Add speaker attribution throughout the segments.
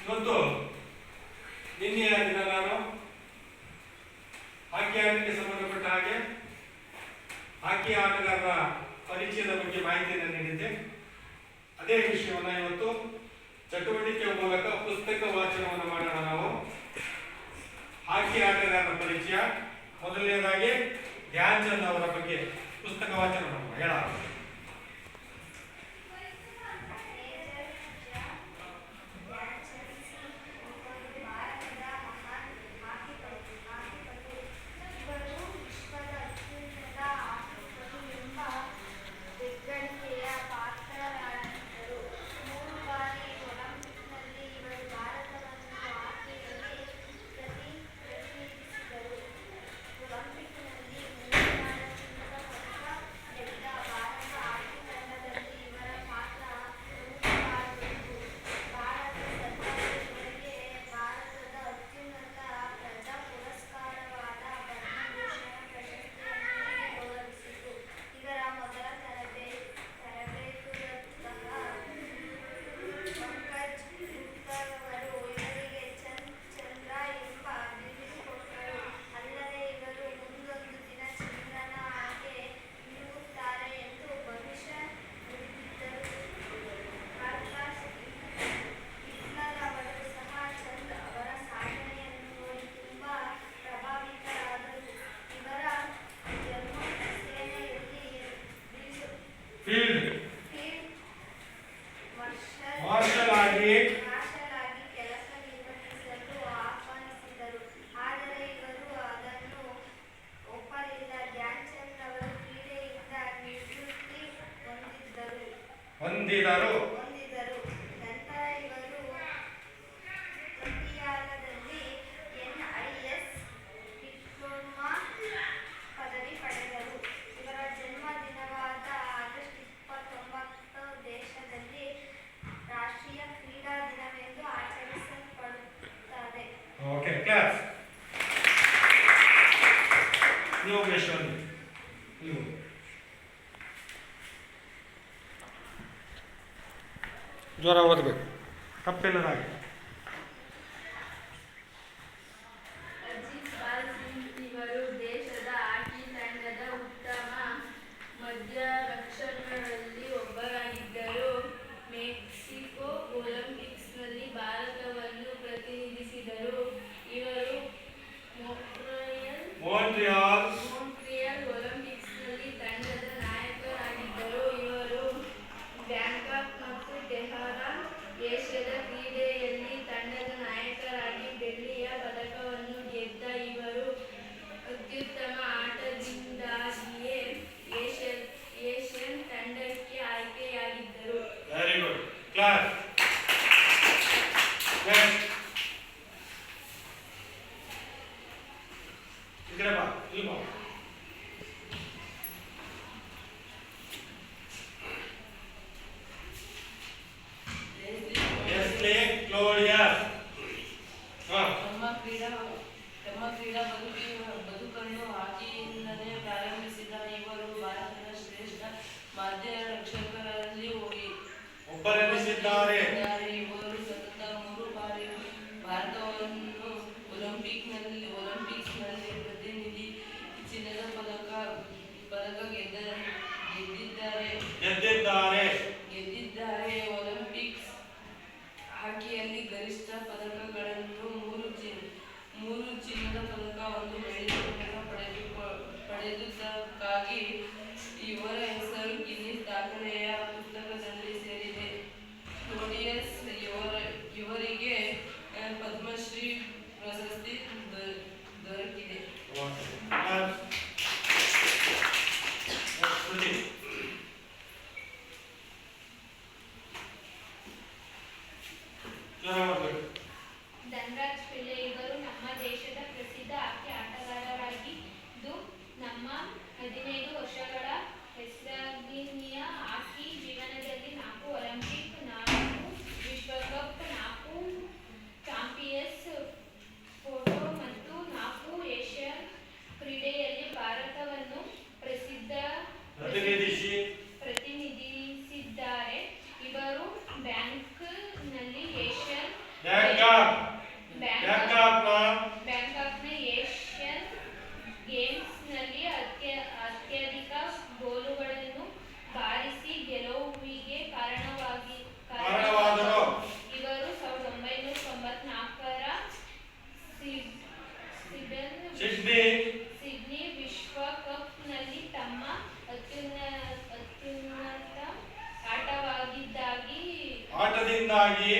Speaker 1: ಇವತ್ತು ನಿನ್ನೆಯ ದಿನ ನಾನು ಹಾಕಿ ಆಟಕ್ಕೆ ಸಂಬಂಧಪಟ್ಟ ಹಾಗೆ ಹಾಕಿ ಆಟಗಾರರ ಪರಿಚಯದ ಬಗ್ಗೆ ಮಾಹಿತಿಯನ್ನು ನೀಡಿದ್ದೆ ಅದೇ ವಿಷಯವನ್ನು ಇವತ್ತು ಚಟುವಟಿಕೆ ಮೂಲಕ ಪುಸ್ತಕ ವಾಚನವನ್ನು ಮಾಡೋಣ ನಾವು ಹಾಕಿ ಆಟಗಾರರ ಪರಿಚಯ ಮೊದಲನೇದಾಗಿ ಧ್ಯಾನ್ ಚಂದ್ ಅವರ ಬಗ್ಗೆ ಪುಸ್ತಕ ವಾಚನವನ್ನು ಹೇಳ ಜ್ವರ ಓದಬೇಕು ಕಪ್ಪಿಲ್ಲದಾಗೆ. ఇక్కడ బా ఈ బా ఎస్లే క్లోడియస్ ಹಾ
Speaker 2: ನಮ್ಮ ಕ್ರೀಡಾ ನಮ್ಮ ಕ್ರೀಡಾ ಬದುಕಿನ ಬದುಕನ್ನು ಆಕೆಯಿಂದಲೇ ಪ್ರಾರಂಭಿಸಿದ ಇವರು ಭಾರತದ ಶ್ರೇಷ್ಠ ಮಾಧ್ಯ ರಕ್ಷಕರಲ್ಲಿ ಹೋಗಿ
Speaker 1: ಒಬ್ಬರೆನಿಸಿದ್ದಾರೆ
Speaker 2: ಗೆದ್ದಿದ್ದಾರೆ.
Speaker 3: இருந்தாயே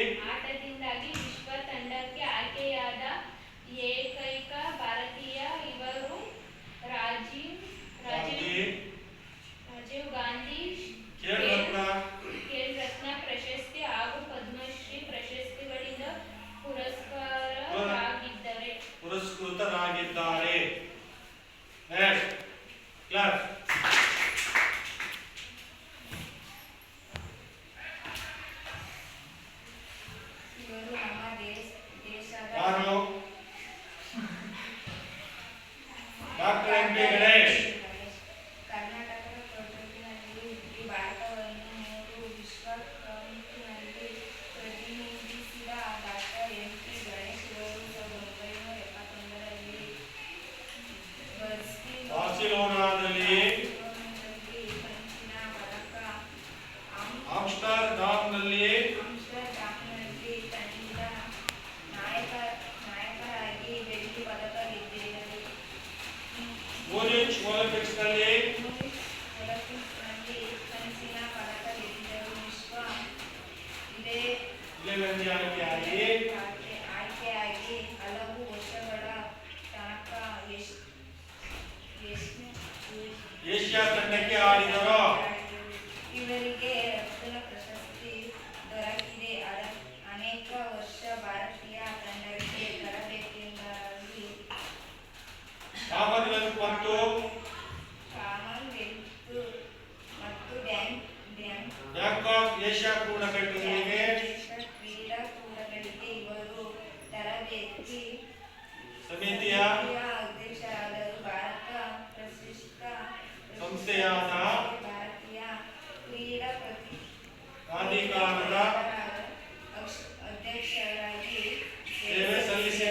Speaker 3: ಉದ್ಯೋಗಕ್ಕೆ ಆಯ್ಕೆ
Speaker 4: ಆಗಿ ಆಯ್ಕೆಯಾಗಿ
Speaker 3: ಹಲವು ವರ್ಷಗಳ ತನಕ
Speaker 4: ಏಷ್ಯಾ ತಂಡಕ್ಕೆ ಆಡಿದರು
Speaker 3: ಇವರಿಗೆ ರತ್ನ ಪ್ರಶಸ್ತಿ ದೊರಕಿದೆ ಅನೇಕ ವರ್ಷ ಭಾರತೀಯ ತಂಡಕ್ಕೆ
Speaker 4: ತರಬೇಕೆಂದಲ್ಲಿ ಮತ್ತು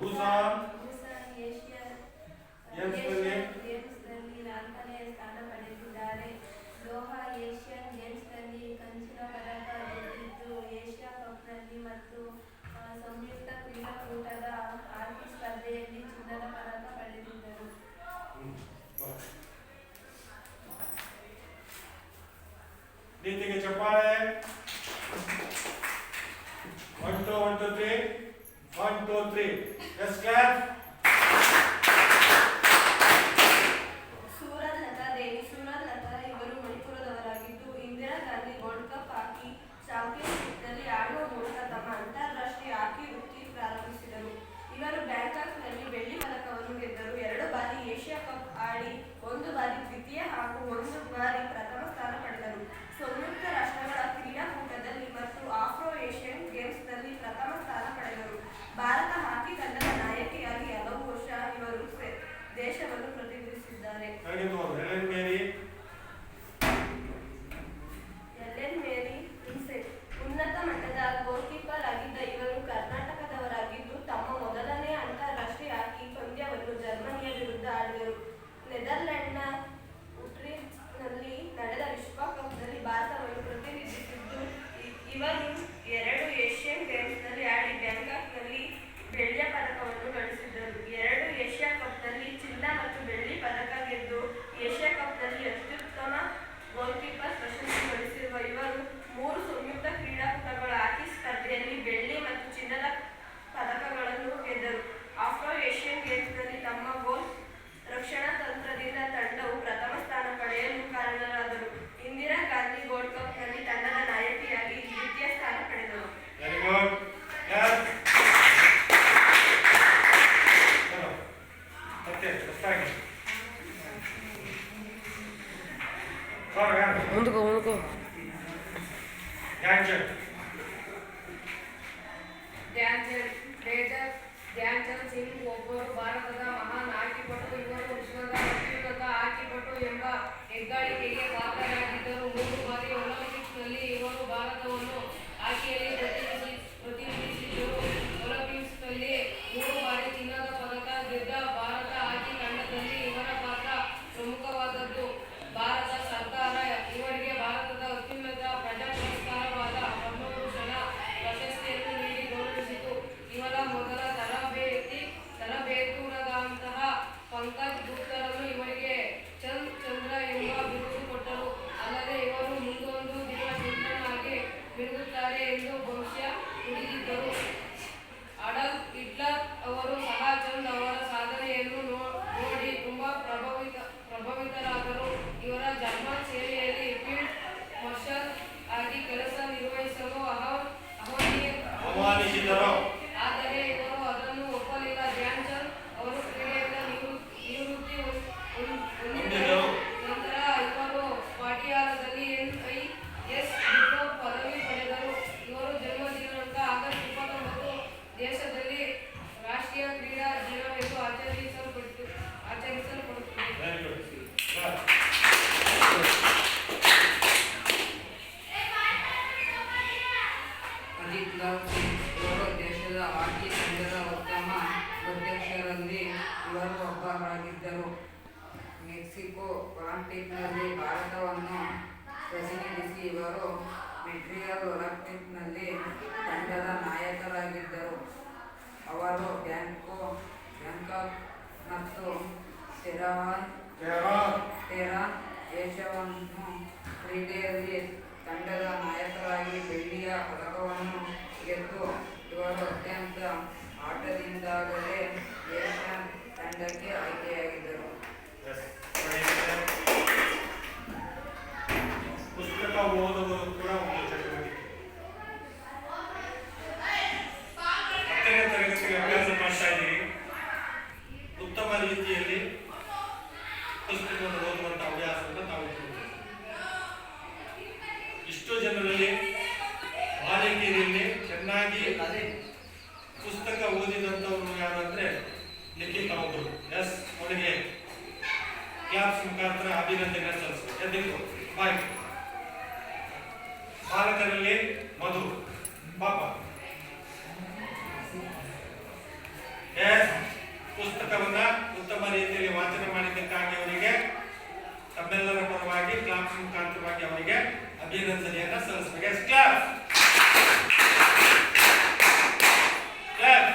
Speaker 4: ಬುಸಾನ್
Speaker 5: ನಾಲ್ಕನೇ ಸ್ಥಾನ ಪಡೆದಿದ್ದಾರೆ. ದೋಹಾ ಏಷ್ಯನ್ ಗೇಮ್ಸ್ನಲ್ಲಿ ಕಂಚಿನ ಏಷ್ಯಾ ಕಪ್ನಲ್ಲಿ ಮತ್ತು ಸಂಯುಕ್ತ ಕ್ರೀಡಾಕೂಟದ ಹಾಕಿ ಸ್ಪರ್ಧೆಯಲ್ಲಿ ಚಿನ್ನದ ಪದಕ ಪಡೆದಿದ್ದರು.
Speaker 4: ಚಪ್ಪಾಳೆ. One two one two three.
Speaker 6: One, two, three. Yes,
Speaker 7: clap.
Speaker 6: ಆದರೆ ಇವರು ಅದನ್ನು ಒಪ್ಪಲಿಲ್ಲ. ಧ್ಯಾನ್ ಚಂದ್ ಅವರು ಕ್ರೀಡೆಯಿಂದ ನಿವೃತ್ತಿ ಹೊಂದಿದರು ನಂತರ ಇವರು ಪಾಟಿಯಾಲದಲ್ಲಿ ಎನ್ಐಎಸ್ ಡಿಪ್ಲೊಮ್ ಪದವಿ ಪಡೆದರು. ಇವರು ಜನ್ಮ ದಿನಾಂಕ ಆಗಸ್ಟ್ ಇಪ್ಪತ್ತೊಂಬತ್ತು ದೇಶದಲ್ಲಿ ರಾಷ್ಟ್ರೀಯ ಕ್ರೀಡಾ ದಿನವೆಂದು ಆಚರಿಸಲ್ಪಟ್ಟು ಆಚರಿಸಲ್ಪಡುತ್ತದೆ.
Speaker 7: ವೆರಿ
Speaker 8: ಇವರು ಒಬ್ಬರಾಗಿದ್ದರು ಮೆಕ್ಸಿಕೋ ಒಲಿಂಪಿಕ್ನಲ್ಲಿ ಭಾರತವನ್ನು ಪ್ರತಿನಿಧಿಸಿ ಇವರು ಮೆಟ್ರಿಯಲ್ ಒಲಿಂಪಿಕ್ನಲ್ಲಿ ತಂಡದ ನಾಯಕರಾಗಿದ್ದರು. ಅವರು ಬ್ಯಾಂಕೋ ಬ್ಯಾಂಕಾಕ್ ಮತ್ತು ಟೆರವಾನ್ ಸೆರಾನ್ ದೇಶವನ್ನು ಕ್ರೀಡೆಯಲ್ಲಿ ತಂಡದ ನಾಯಕರಾಗಿ ಬೆಳ್ಳಿಯ ಪದಕವನ್ನು ಗೆದ್ದು ಇವರು ಅತ್ಯಂತ ಆಟದಿಂದಾಗಲೇ ಏಷ್ಯನ್ ತಂಡಕ್ಕೆ ಆಯ್ಕೆಯಾಗಿದ್ದರು
Speaker 7: ಪುಸ್ತಕ ಓದುವುದು ಕೂಡ ಒಂದು ಚಟುವಟಿಕೆ. ಹತ್ತನೇ ತರಗತಿಗೆ ಅಭ್ಯಾಸ ಮಾಡ್ತಾ ಇದ್ದೀರಿ. ಉತ್ತಮ ರೀತಿಯಲ್ಲಿ ಪುಸ್ತಕವನ್ನು ಓದುವಂತ ಹವ್ಯಾಸವನ್ನು ನಾವು. ಇಷ್ಟು ಜನರಲ್ಲಿ ಬಾಲಕಿಯರಲ್ಲಿ ಚೆನ್ನಾಗಿ ಪುಸ್ತಕ ಓದಿದಂಥವ್ರು ಯಾರು ಅಂದ್ರೆ ಲಿಖಿತ ಒಬ್ಬರು ಎಸ್ ಒಳಗೆ ಕ್ಯಾಪ್ಸ್ ಮುಖಾಂತರ ಅಭಿನಂದನೆ ಸಲ್ಲಿಸಬೇಕು ಎದ್ದಿತ್ತು ಬಾಯ್. ಭಾರತದಲ್ಲಿ ಮಧು, ಪಾಪ. ಎಸ್, ಪುಸ್ತಕವನ್ನ ಉತ್ತಮ ರೀತಿಯಲ್ಲಿ ವಾಚನ ಮಾಡಿದ್ದಕ್ಕಾಗಿ ಅವರಿಗೆ, ತಮ್ಮೆಲ್ಲರ ಪರವಾಗಿ ಕ್ಲಾಪ್ಸ್ ಮುಖಾಂತರವಾಗಿ ಅವರಿಗೆ ಅಭಿನಂದನೆಯನ್ನ ಸಲ್ಲಿಸಬೇಕು. S clap clap